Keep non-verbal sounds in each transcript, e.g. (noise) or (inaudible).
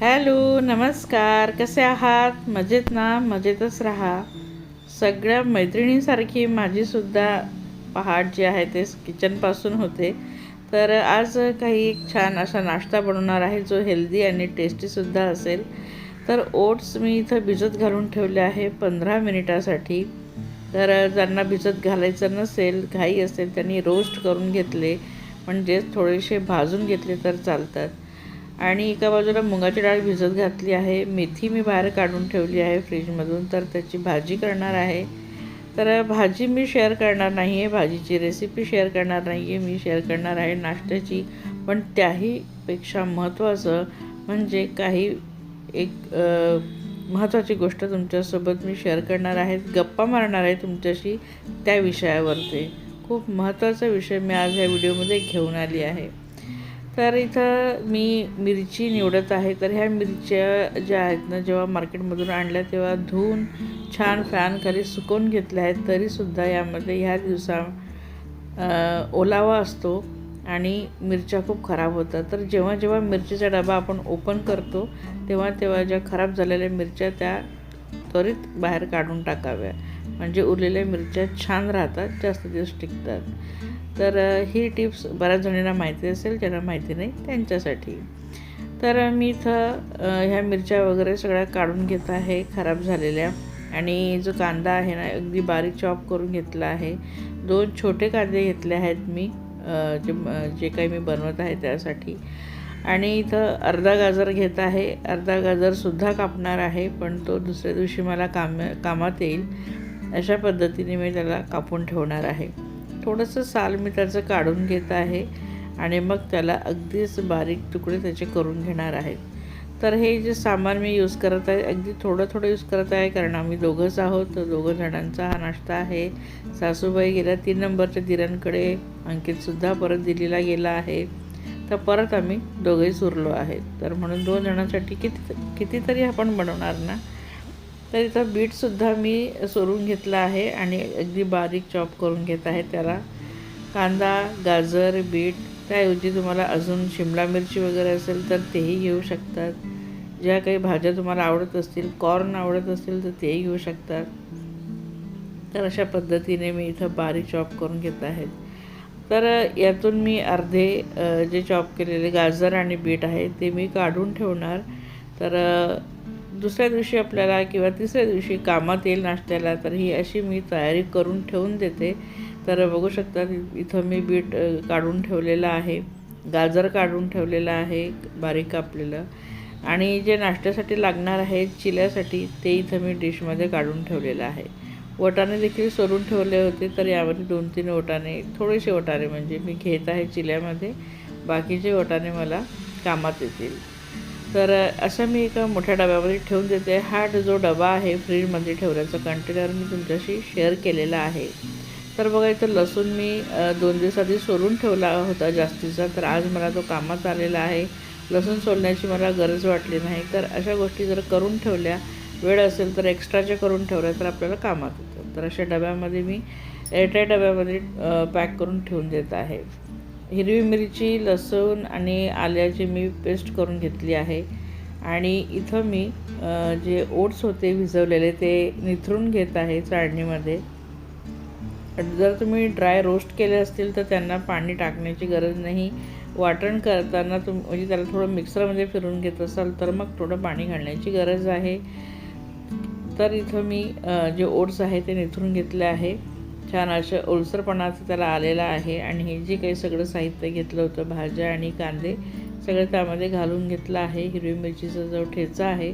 Hello नमस्कार. कसे आहात? मजेत ना? मजेतच राहा. सगळ्या मैत्रिणींसारखी माझीसुद्धा पहाट जी आहे ते किचनपासून होते. तर आज काही एक छान असा नाश्ता बनवणार आहे जो हेल्दी आणि टेस्टीसुद्धा असेल. तर ओट्स मी इथं भिजत घालून ठेवले आहे पंधरा मिनिटासाठी. तर ज्यांना भिजत घालायचं नसेल घाई असेल त्यांनी रोस्ट करून घेतले. म्हणजे थोडेसे भाजून घेतले तर चालतात. आणि एका बाजूला मुगाची डाळ भिजत घातली आहे. मेथी मी बाहेर काढून ठेवली आहे फ्रीजमधून. तर त्याची भाजी करणार आहे. तर भाजी मी शेअर करणार नाही आहे भाजीची रेसिपी शेअर करणार नाही आहे मी शेअर करणार आहे नाश्त्याची. पण त्याहीपेक्षा महत्त्वाचं म्हणजे काही एक महत्त्वाची गोष्ट तुमच्यासोबत मी शेअर करणार आहे. गप्पा मारणार आहे तुमच्याशी त्या विषयावरती. खूप महत्त्वाचा विषय मी आज ह्या व्हिडिओमध्ये घेऊन आली आहे. तर इथं मी मिरची निवडत आहे. तर ह्या मिरच्या ज्या आहेत ना जेव्हा मार्केटमधून आणल्या तेव्हा धुवून छान फॅनखाली सुकवून घेतल्या आहेत तरीसुद्धा यामध्ये ह्या दिवसा ओलावा असतो आणि मिरच्या खूप खराब होतात. तर जेव्हा जेव्हा मिरचीचा डबा आपण ओपन करतो तेव्हा तेव्हा ज्या खराब झालेल्या मिरच्या त्या त्वरित बाहेर काढून टाकाव्या. म्हणजे उरलेल्या मिरच्या छान राहतात जास्त दिवस टिकतात. तर ही टिप्स बऱ्याच जणींना माहिती असेल ज्यांना माहिती नाही त्यांच्यासाठी. तर मी इथं ह्या मिरच्या वगैरे सगळ्या काढून घेत आहे खराब झालेल्या. आणि जो कांदा आहे ना अगदी बारीक चॉप करून घेतला आहे. दोन छोटे कांदे घेतले आहेत मी जे जे काही मी बनवत आहे त्यासाठी. आणि इथं अर्धा गाजर घेत आहे. अर्धा गाजरसुद्धा कापणार आहे पण तो दुसऱ्या दिवशी मला काम कामात येईल. अशा पद्धतीने मी त्याला कापून ठेवणार आहे. थोडंसं साल मी त्याचं काढून घेत आहे आणि मग त्याला अगदीच बारीक तुकडे त्याचे करून घेणार आहेत तर हे जे सामान मी यूज करत आहे अगदी थोडं थोडं यूज करत आहे कारण आम्ही दोघंच आहोत तर दोघं जणांचा हा नाश्ता आहे. सासूबाई गेल्या तीन नंबरच्या दिरांकडे अंकितसुद्धा परत दिल्लीला गेला आहे. तर परत आम्ही दोघंही सुरलो आहेत तर म्हणून दोन जणांसाठी किती कितीतरी आपण बनवणार ना? तर इथं बीटसुद्धा मी सोलून घेतला आहे आणि अगदी बारीक चॉप करून घेत आहे त्याला. कांदा गाजर बीट त्याऐवजी तुम्हाला अजून शिमला मिरची वगैरे असेल तर तेही घेऊ शकतात. ज्या काही भाज्या तुम्हाला आवडत असतील कॉर्न आवडत असतील तर तेही घेऊ शकतात. तर अशा पद्धतीने मी इथं बारीक चॉप करून घेत आहेत तर यातून मी अर्धे जे चॉप केलेले गाजर आणि बीट आहे ते मी काढून ठेवणार. तर दुसऱ्या दिवशी आपल्याला किंवा तिसऱ्या दिवशी कामात येईल नाश्त्याला तर ही अशी मी तयारी करून ठेवून देते. तर बघू शकता इथं मी बीट काढून ठेवलेलं आहे. गाजर काढून ठेवलेलं आहे बारीक कापलेलं. आणि जे नाश्त्यासाठी लागणार आहे चिल्यासाठी ते इथं मी डिशमध्ये काढून ठेवलेलं आहे. वटाणे देखील सोलून ठेवले होते तर यामध्ये दोन तीन वटाणे थोडेसे वटाणे म्हणजे मी घेत आहे चिल्यामध्ये. बाकीचे वटाणे मला कामात येतील. तर असं मी एका मोठ्या डब्यामध्ये ठेवून देते. हा जो डबा आहे फ्रीजमध्ये ठेवण्याचा कंटेनर मी तुमच्याशी शेअर केलेला आहे. तर बघा इथं लसूण मी दोन दिवस आधी सोलून ठेवला होता जास्तीचा तर आज मला तो कामात आलेला आहे. लसूण सोलण्याची मला गरज वाटली नाही. तर अशा गोष्टी जर करून ठेवल्या वेळ असेल तर एक्स्ट्राच्या करून ठेवल्या तर आपल्याला कामात येतं. तर अशा डब्यामध्ये मी एअरटाईट डब्यामध्ये पॅक करून ठेवून देत आहे. हिरवी मिरची लसूण आणि आल्याची मी पेस्ट करून घेतली आहे. आणि इथं मी जे ओट्स होते भिजवलेले ते निथरून घेत आहे चाळणीमध्ये. जर तुम्ही ड्राय रोस्ट केले असतील तर त्यांना पाणी टाकण्याची गरज नाही. वाटण करताना तुम म्हणजे त्याला थोडं मिक्सरमध्ये फिरून घेत असाल तर मग थोडं पाणी घालण्याची गरज आहे. तर इथं मी जे ओट्स आहे ते निथरून घेतले आहे. छान असं ओलसरपणाचं त्याला आलेलं आहे. आणि हे जे काही सगळं साहित्य घेतलं होतं भाज्या आणि कांदे सगळं त्यामध्ये घालून घेतलं आहे. हिरवी मिरचीचा जो ठेचा आहे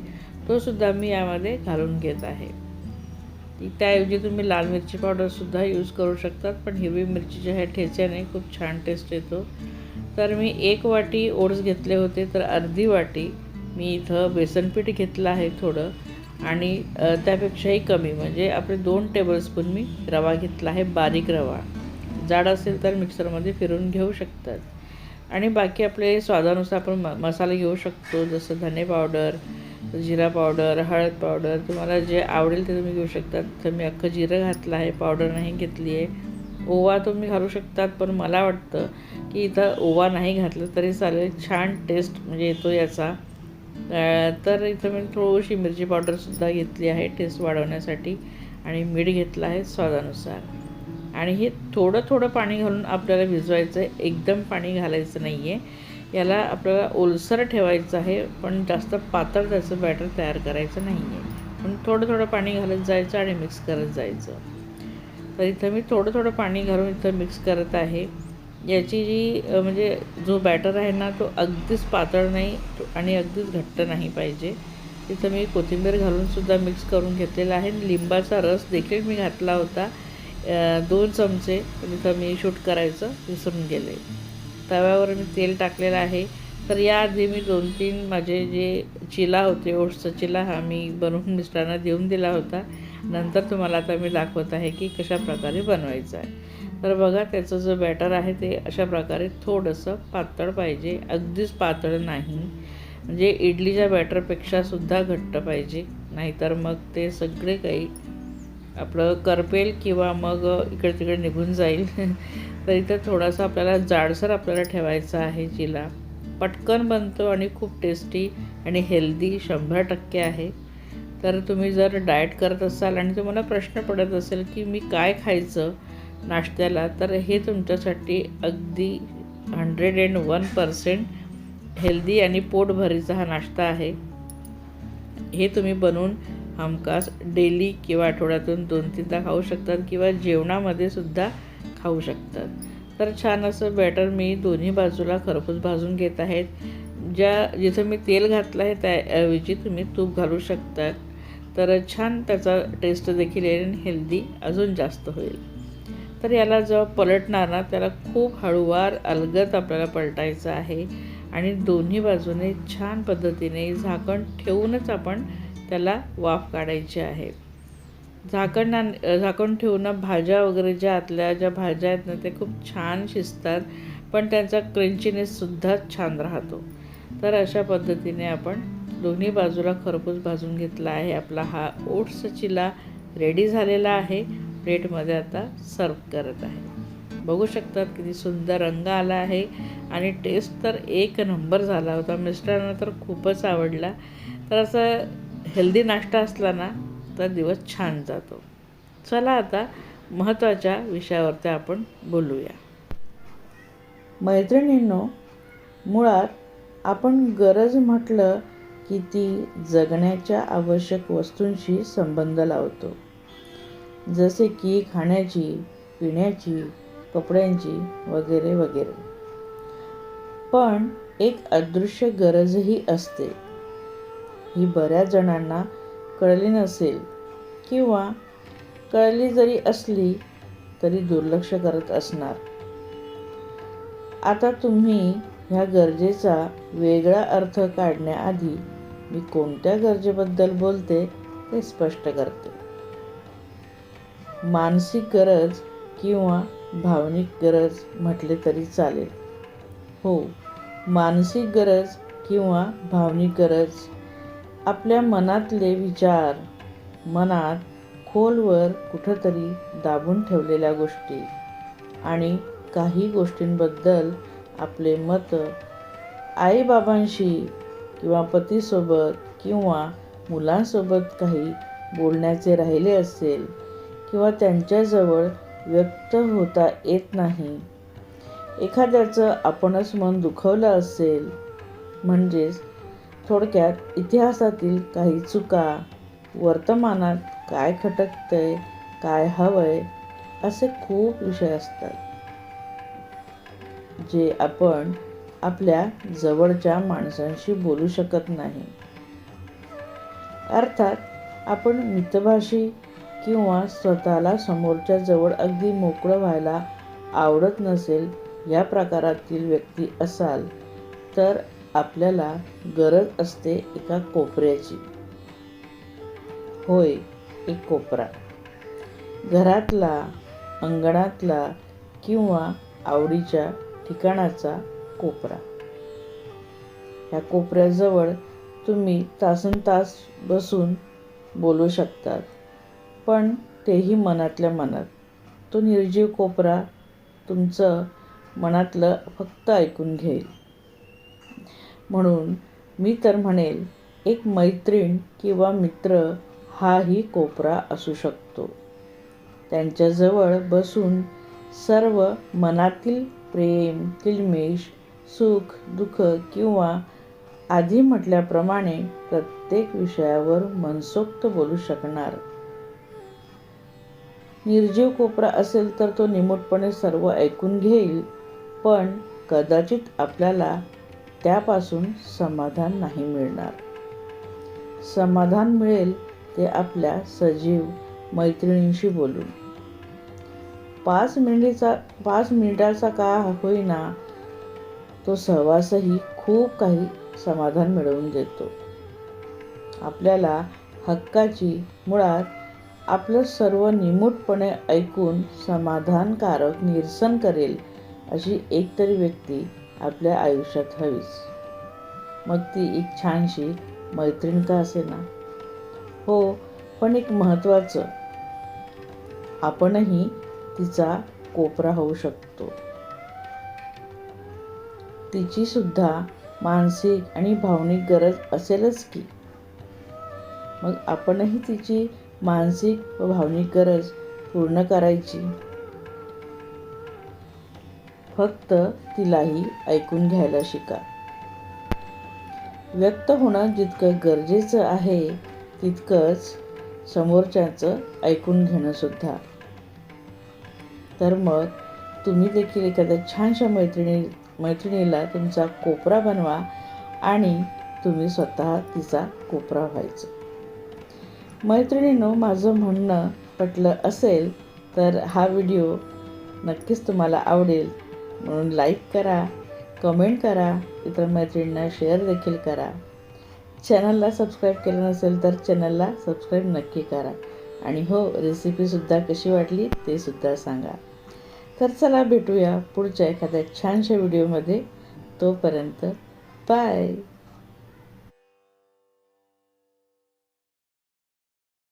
तो सुद्धा मी यामध्ये घालून घेत आहे. त्याऐवजी तुम्ही लाल मिरची पावडरसुद्धा यूज करू शकतात पण हिरवी मिरचीच्या ह्या ठेच्याने खूप छान टेस्ट येतो. तर मी एक वाटी ओट्स घेतले होते तर अर्धी वाटी मी इथं बेसनपीठ घेतलं आहे थोडं. आणि त्यापेक्षाही कमी. म्हणजे आपले दोन टेबलस्पून मी रवा घेतला आहे बारीक रवा. जाड असेल तर मिक्सरमध्ये फिरून घेऊ शकतात. आणि बाकी आपले स्वादानुसार आपण म मसाले घेऊ शकतो जसं धने पावडर जिरा पावडर हळद पावडर तुम्हाला जे आवडेल ते तुम्ही घेऊ शकतात. तर मी अख्खं जिरं घातलं आहे पावडर नाही घेतली आहे. ओवा तुम्ही घालू शकतात पण मला वाटतं की इथं ओवा नाही घातलं तरी चालेल. छान टेस्ट म्हणजे येतो याचा. तर इथं मी थोडीशी मिरची पावडरसुद्धा घेतली आहे टेस्ट वाढवण्यासाठी. आणि मीठ घेतलं आहे स्वादानुसार. आणि हे थोडं थोडं पाणी घालून आपल्याला भिजवायचं आहे एकदम पाणी घालायचं नाही आहे याला आपल्याला ओलसर ठेवायचं आहे पण जास्त पातळ त्याचं बॅटर तयार करायचं नाही आहे पण थोडं थोडं पाणी घालत जायचं आणि मिक्स करत जायचं. तर इथं मी थोडं थोडं पाणी घालून इथं मिक्स करत आहे. याची जी म्हणजे जो बॅटर आहे ना तो अगदीच पातळ नाही आणि अगदीच घट्ट नाही पाहिजे. तिथं मी कोथिंबीर घालूनसुद्धा मिक्स करून घेतलेला आहे. लिंबाचा रस देखील मी घातला होता. दोन चमचे तिथं मी शूट करायचं विसरून गेले. तव्यावर मी तेल टाकलेलं आहे. तर याआधी मी दोन तीन माझे जे चिला होते ओट्सचा चिला हा मी बनवून मिस्टरांना देऊन दिला होता. नंतर तुम्हाला आता मी दाखवत आहे की कशा प्रकारे बनवायचं आहे. तर बघा त्याचं जो बॅटर आहे ते अशा प्रकारे थोडंसं पातळ पाहिजे. अगदीच पातळ नाही. म्हणजे इडलीच्या बॅटरपेक्षासुद्धा घट्ट पाहिजे. नाहीतर मग ते सगळे काही आपलं करपेल किंवा मग इकडे तिकडे निघून जाईल. (laughs) तर इथं थोडासा आपल्याला जाडसर आपल्याला ठेवायचा आहे जिला. पटकन बनतो आणि खूप टेस्टी आणि हेल्दी शंभर टक्के आहे. तर तुम्ही जर डाएट करत असाल आणि तुम्हाला प्रश्न पडत असेल की मी काय खायचं नाश्त्याला तर हे तुमच्यासाठी अगदी hundred and one percent healthy आणि पोटभरीचा हा नाश्ता आहे. हे तुम्ही बनवून हमखास डेली किंवा आठवड्यातून दोन तीनदा खाऊ शकतात किंवा जेवणामध्ये सुद्धा खाऊ शकतात. तर छान असं बॅटर मी दोन्ही बाजूला खरपूस भाजून घेत आहेत. ज्या जिथं मी तेल घातलं आहे त्याऐवजी तुम्ही तूप घालू शकतात. तर छान त्याचा टेस्ट देखील येईल आणि हेल्दी अजून जास्त होईल. तर याला जेव्हा पलटणार ना त्याला खूप हळूवार अलगत आपल्याला पलटायचं आहे. आणि दोन्ही बाजूने छान पद्धतीने झाकण ठेवूनच आपण त्याला वाफ काढायची आहे. झाकण झाकण ठेवून भाज्या वगैरे ज्या आतल्या ज्या भाज्या आहेत ना ते खूप छान शिजतात. पण त्यांचा क्रंचीनेससुद्धा छान राहतो. तर अशा पद्धतीने आपण दोन्ही बाजूला खरपूस भाजून घेतला आहे. आपला हा ओट्स चिला रेडी झालेला आहे. प्लेटमध्ये आता सर्व करत आहे. बघू शकतात किती सुंदर रंग आला आहे आणि टेस्ट तर एक नंबर झाला होता. मिस्टरांना तर खूपच आवडला. तर असं हेल्दी नाश्ता असला ना तर दिवस छान जातो. चला आता महत्त्वाच्या विषयावरती आपण बोलूया. मैत्रिणींनो मुळात आपण गरज म्हटलं की ती जगण्याच्या आवश्यक वस्तूंशी संबंध लावतो. जसे की खाण्याची पिण्याची कपड्यांची वगैरे वगैरे. पण एक अदृश्य गरजही असते. ही बऱ्याच जणांना कळली नसेल किंवा कळली जरी असली तरी दुर्लक्ष करत असणार. आता तुम्ही ह्या गरजेचा वेगळा अर्थ काढण्याआधी मी कोणत्या गरजेबद्दल बोलते ते स्पष्ट करते. मानसिक गरज किंवा भावनिक गरज म्हटले तरी चालेल. हो मानसिक गरज किंवा भावनिक गरज. आपल्या मनातले विचार मनात खोलवर कुठंतरी दाबून ठेवलेल्या गोष्टी आणि काही गोष्टींबद्दल आपले मत आईबाबांशी किंवा पतीसोबत किंवा मुलांसोबत काही बोलण्याचे राहिले असेल किंवा त्यांच्याजवळ व्यक्त होता येत नाही. एखाद्याचं आपणच मन दुखवलं असेल म्हणजेच थोडक्यात इतिहासातील काही चुका वर्तमानात काय खटकतंय काय हवंय असे खूप विषय असतात जे आपण आपल्या जवळच्या माणसांशी बोलू शकत नाही. अर्थात आपण मितभाषी किंवा स्वतःला समोरच्या जवळ अगदी मोकळं व्हायला आवडत नसेल या प्रकारातील व्यक्ती असाल तर आपल्याला गरज असते एका कोपऱ्याची. होय एक कोपरा. घरातला अंगणातला किंवा आवडीच्या ठिकाणाचा कोपरा. ह्या कोपऱ्याजवळ तुम्ही तासन तास बसून बोलू शकतात. पण तेही मनातल्या मनात. तो निर्जीव कोपरा तुमचं मनातलं फक्त ऐकून घेईल. म्हणून मी तर म्हणेल एक मैत्रीण किंवा मित्र हाही कोपरा असू शकतो. त्यांच्याजवळ बसून सर्व मनातील प्रेम किलमेश सुख दुःख किंवा आधी म्हटल्याप्रमाणे प्रत्येक विषयावर मनसोक्त बोलू शकणार. निर्जीव कोपरा असेल तर तो निमूटपणे सर्व ऐकून घेईल पण कदाचित आपल्याला त्यापासून समाधान नाही मिळणार. समाधान मिळेल ते आपल्या सजीव मैत्रिणींशी बोलून. पाच मिनिटाचा पाच मिनिटाचा का होईना तो सहवासही खूप काही समाधान मिळवून देतो. आपल्याला हक्काची मुळात आपलं सर्व निमूटपणे ऐकून समाधानकारक निरसन करेल अशी एकतरी व्यक्ती आपल्या आयुष्यात हवीच. मग ती एक छानशी मैत्रीण का असे ना? हो पण एक महत्त्वाचं. आपणही तिचा कोपरा होऊ शकतो. तिची सुद्धा मानसिक आणि भावनिक गरज असेलच की. मग आपणही तिची मानसिक व भावनिक गरज पूर्ण करायची. फक्त तिलाही ऐकून घ्यायला शिका. व्यक्त होणं जितकं गरजेचं आहे तितकंच समोरच्याचं ऐकून घेणंसुद्धा तर मग तुम्ही देखील एखाद्या छानशा मैत्रिणी मैत्रिणीला तुमचा कोपरा बनवा आणि तुम्ही स्वतः तिचा कोपरा व्हायचं. मैत्रिणीनो माझं म्हणणं पटलं असेल तर हा व्हिडिओ नक्कीच तुम्हाला आवडेल. म्हणून लाईक करा कमेंट करा इतर मैत्रिणींना शेअर देखील करा. चॅनलला सबस्क्राईब केलं नसेल तर चॅनलला सबस्क्राईब नक्की करा. आणि हो रेसिपीसुद्धा कशी वाटली ते सुद्धा सांगा. तर चला भेटूया पुढच्या एखाद्या छानशा व्हिडिओमध्ये. तोपर्यंत बाय